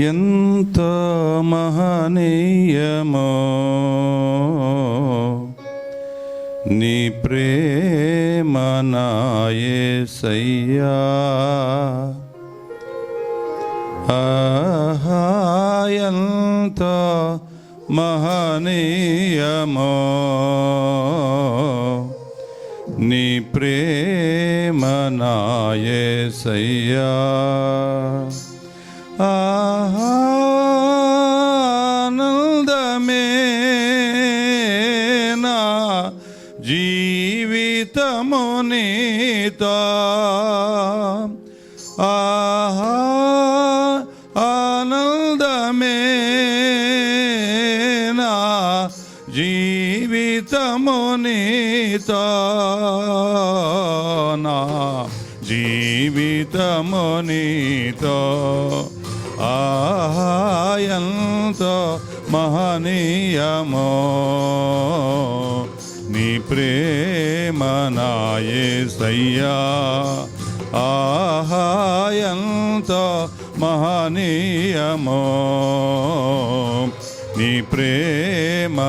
ఎంత మహనీయమో. నీ ప్రేమ నాయసయ్యా ఆహా ఎంత మహనీయమో. నీ ప్రేమ నాయసయ్యా ఆనందమే నా జీవితము ఆహా ఆనందమే నా జీవితము నా జీవితము ఆయంతో మహనీయమో. నీ ప్రేమ నాయసయ్యా ఆహాయంతో మహనీయమో. నీ ప్రేమ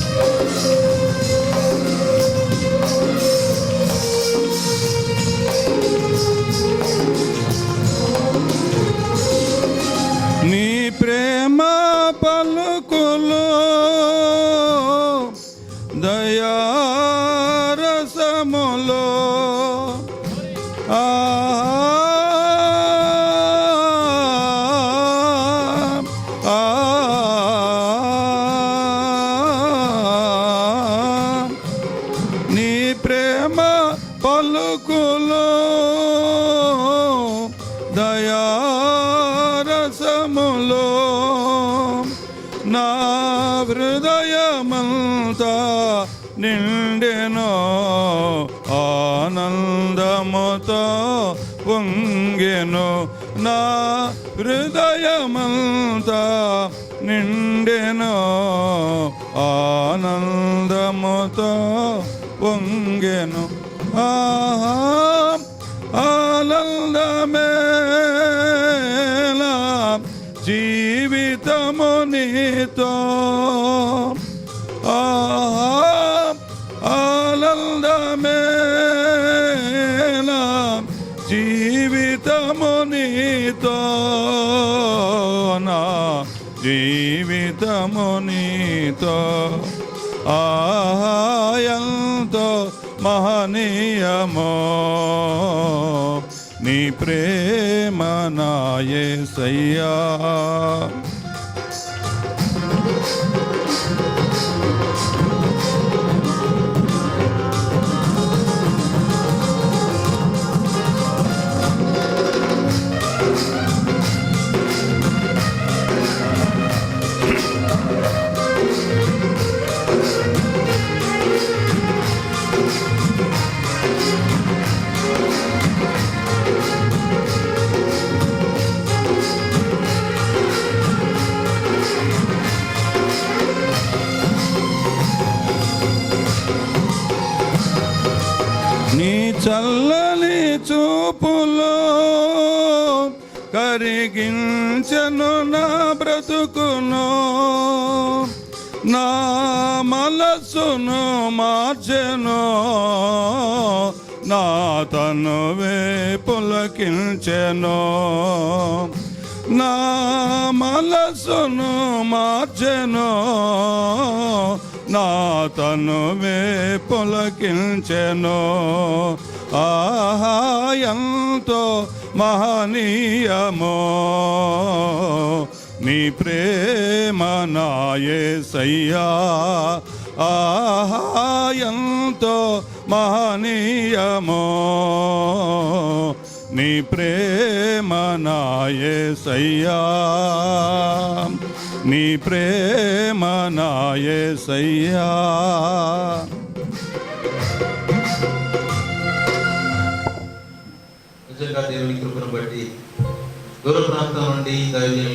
Yes. పలుకులు దయారసములో నా హృదయమంతా నిండెనో ఆనందముతో పొంగెను నా హృదయమంతా నిండెనో ఆనందముతో పొంగెను ఆహా ఆనందమేలా జీవితము నీతో ఆహా జీవితము నీతో నా జీవితము నీతో ఆయంతో మహనీయమో నీ ప్రేమ నాయసయ్యా సయ్యా చల్లని చూపులో కరిగించను నా బ్రతుకును. నా మనసును మార్చెను. నా తను పులకించెను నా మనసును మార్చెను. నా తనువే పొలకించెను. ఆహాయంతో మహనీయమో. నీ ప్రేమ నాయే సయ్యా. ఆహాయంతో మహనీయమో. నీ ప్రేమ నాయే సయ్యా. నీ ప్రేమ నాయసయ్యా దేవుని కృపను బట్టి దూర ప్రాంతం నుండి దైవజనులు